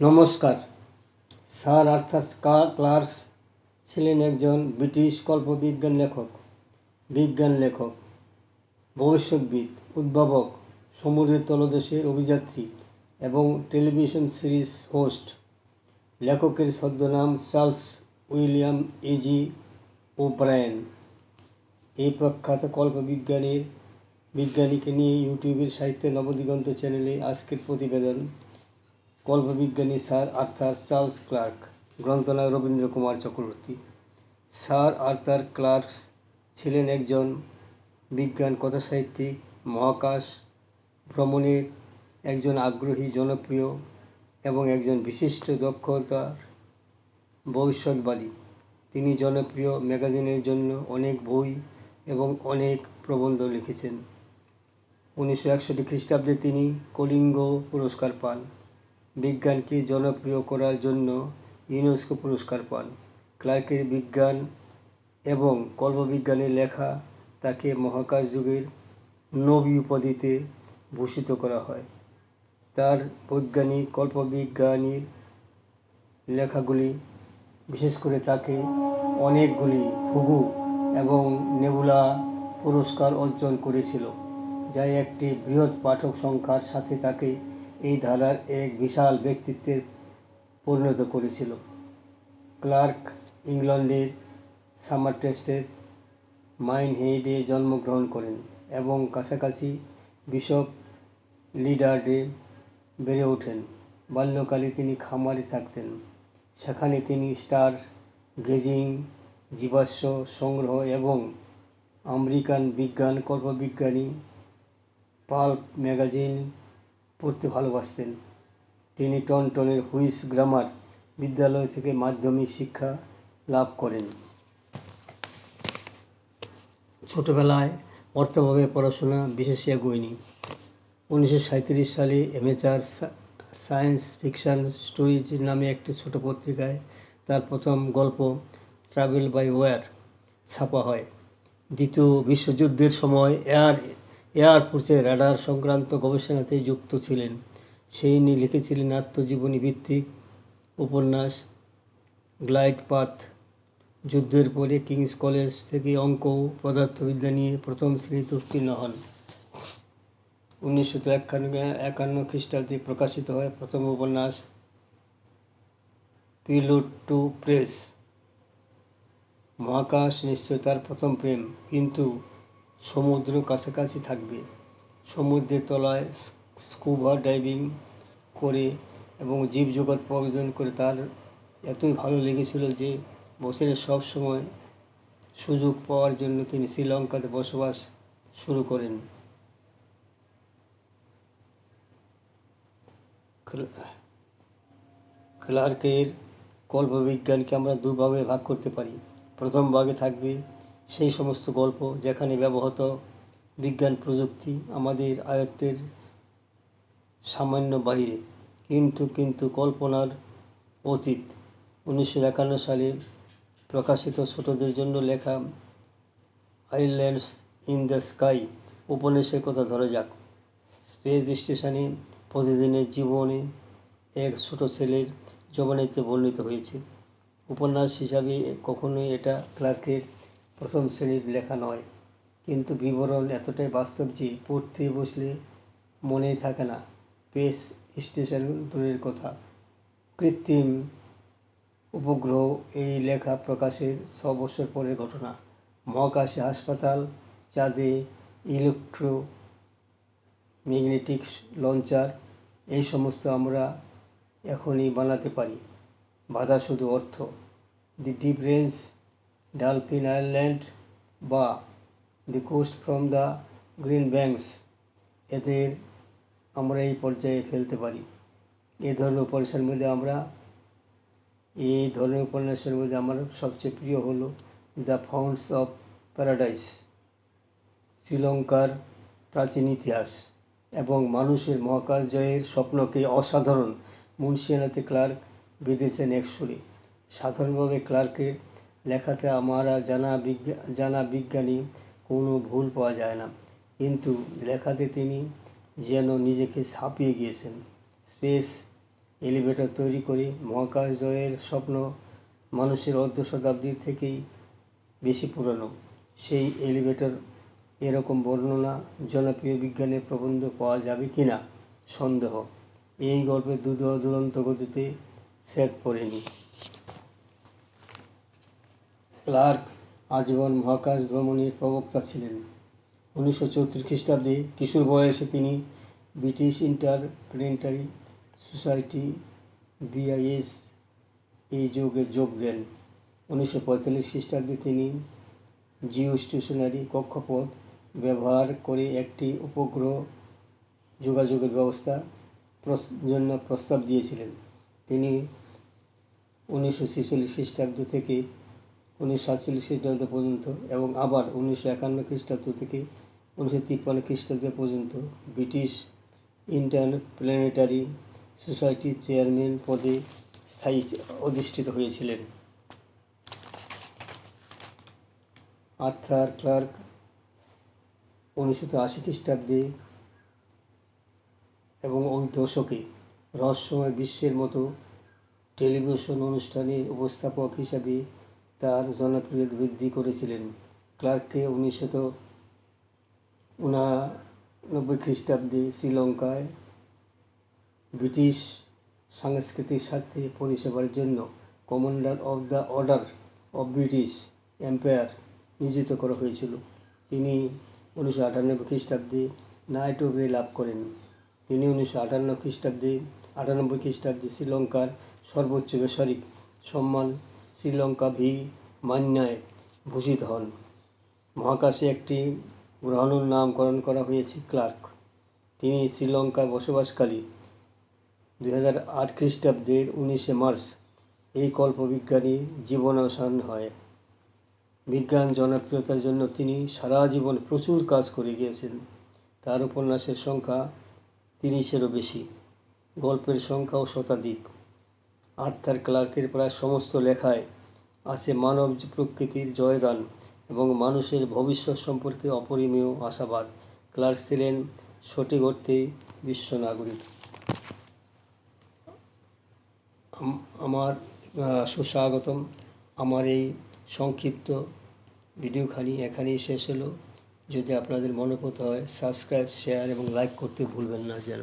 নমস্কার। Sir Arthur কা- clerks ছিলেন একজন ব্রিটিশ কল্পবিজ্ঞান লেখক, বিজ্ঞান লেখক, ভবিষ্যৎবিদ, উদ্ভাবক, সমুদ্রের তলদেশের অভিযাত্রী এবং টেলিভিশন সিরিজ হোস্ট। লেখকের ছদ্মনাম চার্লস উইলিয়াম ইজি ওব্রায়েন। এই প্রখ্যাত কল্পবিজ্ঞানীর বিজ্ঞানীকে নিয়ে ইউটিউবের সাহিত্যে নবদিগন্ত চ্যানেলে আজকের প্রতিবেদন কল্পবিজ্ঞানী sir Arthur Charles Clarke, গ্রন্থনায়ক Rabindra Kumar Chakraborty. Sir Arthur Clarke's ছিলেন একজন বিজ্ঞান, কথাসাহিত্যিক, মহাকাশ ভ্রমণের একজন আগ্রহী, জনপ্রিয় এবং একজন বিশিষ্ট দক্ষতার ভবিষ্যৎবাদী। তিনি জনপ্রিয় ম্যাগাজিনের জন্য অনেক বই এবং অনেক প্রবন্ধ লিখেছেন। উনিশশো একষট্টি খ্রিস্টাব্দে তিনি কলিঙ্গ পুরস্কার পান। বিজ্ঞানকে জনপ্রিয় করার জন্য ইউনেস্কো পুরস্কার পান। ক্লার্কের বিজ্ঞান এবং কল্পবিজ্ঞানের লেখা তাকে মহাকাশ যুগের নবী উপাধিতে ভূষিত করা হয়। তার বৈজ্ঞানিক কল্পবিজ্ঞানীর লেখাগুলি, বিশেষ করে তাকে অনেকগুলি হুগু এবং নেবুলা পুরস্কার অর্জন করেছিল, যা একটি বৃহৎ পাঠক সংখ্যার সাথে তাকে ধারার এক বিশাল ব্যক্তিত্বের পরিণত করেছিল। ক্লার্ক ইংল্যান্ডের সামার টেস্টের মাইনহেডে জন্মগ্রহণ করেন এবং কাছাকাছি বিশপ লিডার্ডে বেড়ে ওঠেন। বাল্যকালে তিনি খামারে থাকতেন। সেখানে তিনি স্টার গেজিং, জীবাশ্ম সংগ্রহ এবং আমেরিকান বিজ্ঞান, কল্পবিজ্ঞানী, পাল্প ম্যাগাজিন পড়তে ভালোবাসতেন। তিনি টনটনের হুইস গ্রামার বিদ্যালয় থেকে মাধ্যমিক শিক্ষা লাভ করেন। ছোটবেলায় অর্থভাবে পড়াশোনা বিশেষ এগোয়নি উনিশশো সাঁত্রিশ সালে অ্যামেচার সায়েন্স ফিকশন স্টোরিজ নামে একটি ছোট পত্রিকায় তার প্রথম গল্প ট্রাভেল বাই ওয়ার ছাপা হয়। দ্বিতীয় বিশ্বযুদ্ধের সময় এয়ার এয়ারফোর্সের রাডার সংক্রান্ত গবেষণাতে যুক্ত ছিলেন। সেই নিয়ে লিখেছিলেন আত্মজীবনী ভিত্তিক উপন্যাস, গ্লাইড পাথ, যুদ্ধের পরে কিংস কলেজ থেকে অঙ্ক ও পদার্থবিদ্যা নিয়ে প্রথম শ্রেণীতে উত্তীর্ণ হন। উনিশশো একান্ন একান্ন খ্রিস্টাব্দে প্রকাশিত হয় প্রথম উপন্যাস পিলুট টু প্রেস। মহাকাশ নিশ্চয় তার প্রথম প্রেম, কিন্তু সমুদ্র কাছাকাছি থাকবে। সমুদ্রের তলায় স্কুবা ডাইভিং করে এবং জীবজগৎ পর্যটন করে তার এতই ভালো লেগেছিল যে বছরের সব সময় সুযোগ পাওয়ার জন্য তিনি শ্রীলঙ্কাতে বসবাস শুরু করেন। ক্লার্কের কল্পবিজ্ঞানকে আমরা দুভাগে ভাগ করতে পারি। প্রথম ভাগে থাকবে সেই সমস্ত গল্প যেখানে ব্যবহৃত বিজ্ঞান প্রযুক্তি আমাদের আয়ত্তের সামান্য বাইরে। কিন্তু কিন্তু কল্পনার অতীত উনিশশো একান্ন সালে প্রকাশিত ছোটদের জন্য লেখা আইল্যান্ডস ইন দ্য স্কাই উপন্যাসের কথা ধরা যাক। স্পেস স্টেশনে প্রতিদিনের জীবনে এক ছোট ছেলের জবানিতে বর্ণিত হয়েছে। উপন্যাস হিসাবে কখনোই এটা ক্লার্কের প্রথম শ্রেণির লেখা নয়। কিন্তু বিবরণ এতটাই বাস্তব যে পড়তে বসলে মনেই থাকে না। পেস স্টেশন দূরের কথা। কৃত্রিম উপগ্রহ এই লেখা প্রকাশের ছ বছর পরের ঘটনা। মহাকাশে হাসপাতাল, চাঁদে ইলেকট্রো ম্যাগনেটিক লঞ্চার, এই সমস্ত আমরা এখনই বানাতে পারি। বাধা শুধু অর্থ। দি রেঞ্জ ডালফিন আইল্যান্ড বা the coast from the green banks এদের আমরা এই পর্যায়ে ফেলতে পারি। এ ধরনের উপন্যাসের মধ্যে আমরা এই ধরনের উপন্যাসের মধ্যে আমার সবচেয়ে প্রিয় হলো দ্য ফাউন্ডস অফ প্যারাডাইস শ্রীলঙ্কার প্রাচীন ইতিহাস এবং মানুষের মহাকাশ জয়ের স্বপ্নকে অসাধারণ মুন্সিয়ানাতে ক্লার্ক বেঁধেছেন এক সাধারণভাবে ক্লার্কের লেখাতে আমরা জানা বিজ্ঞা, জানা বিজ্ঞানী কোনো ভুল পাওয়া যায় না। কিন্তু লেখাতে তিনি যেন নিজেকে ছাপিয়ে গিয়েছেন। স্পেস এলিভেটর তৈরি করে মহাকাশ জয়ের স্বপ্ন মানুষের অর্ধ শতাব্দীর থেকেই বেশি পুরনো। সেই এলিভেটর এরকম বর্ণনা জনপ্রিয় বিজ্ঞানের প্রবন্ধ পাওয়া যাবে কি না সন্দেহ। এই গল্পের দু দুরন্ত গতিতে সেট পড়েনি। ক্লার্ক আজীবন মহাকাশ ভ্রমণের প্রবক্তা ছিলেন। উনিশশো চৌত্রিশ খ্রিস্টাব্দে কিশোর বয়সে তিনি ব্রিটিশ ইন্টারপ্লেনেটারি সোসাইটি বিআইএস এই যোগে যোগ দেন। উনিশশো পঁয়তাল্লিশ খ্রিস্টাব্দে তিনি জিও স্টেশনারি কক্ষপথ ব্যবহার করে একটি উপগ্রহ যোগাযোগের ব্যবস্থা জন্য প্রস্তাব দিয়েছিলেন। তিনি উনিশশো ছেচল্লিশ খ্রিস্টাব্দ থেকে উনিশশো সাতচল্লিশ খ্রিস্টাব্দ পর্যন্ত এবং আবার উনিশশো একান্ন খ্রিস্টাব্দ থেকে উনিশশো তিপ্পান্ন খ্রিস্টাব্দ পর্যন্ত ব্রিটিশ ইন্টারপ্ল্যানেটারি সোসাইটির চেয়ারম্যান পদে স্থায়ী অধিষ্ঠিত হয়েছিলেন। আর্থার ক্লার্ক উনিশশো আশি খ্রিস্টাব্দে এবং ওই দশকে রহস্যময় বিশ্বের মতো টেলিভিশন অনুষ্ঠানের উপস্থাপক হিসাবে তার জনপ্রিয়তা বৃদ্ধি করেছিলেন। ক্লার্ককে উনিশশো উনানব্বই খ্রিস্টাব্দে শ্রীলঙ্কায় ব্রিটিশ সাংস্কৃতিক স্বার্থে পরিষেবার জন্য commander of the order of British empire নিযুক্ত করা হয়েছিল। তিনি উনিশশো আটানব্বই খ্রিস্টাব্দে নাইট ওয়ে লাভ করেন। তিনি উনিশশো আটান্ন খ্রিস্টাব্দে, আটানব্বই খ্রিস্টাব্দে শ্রীলঙ্কার সর্বোচ্চ বেসামরিক সম্মান শ্রীলঙ্কা ভি মান্যায় ভূষিত হন। মহাকাশে একটি গ্রহাণুর নামকরণ করা হয়েছে ক্লার্ক। তিনি শ্রীলঙ্কায় বসবাসকারী। দুই হাজার আট খ্রিস্টাব্দের উনিশে মার্চ এই কল্পবিজ্ঞানী জীবনাবসান হয়। বিজ্ঞান জনপ্রিয়তার জন্য তিনি সারা জীবন প্রচুর কাজ করে গিয়েছেন। তার উপন্যাসের সংখ্যা তিরিশেরও বেশি। গল্পের সংখ্যাও শতাধিক। আর্থার ক্লার্কের প্রায় সমস্ত লেখায় আছে মানব প্রকৃতির জয়গান এবং মানুষের ভবিষ্যৎ সম্পর্কে অপরিমেয় আশাবাদ। ক্লার্ক ছিলেন সঠিক অর্থে বিশ্ব নাগরিক। আমার সুস্বাগতম। আমার এই সংক্ষিপ্ত ভিডিওখানি এখানেই শেষ হলো। যদি আপনাদের মনোপত হয়, সাবস্ক্রাইব, শেয়ার এবং লাইক করতে ভুলবেন না যেন।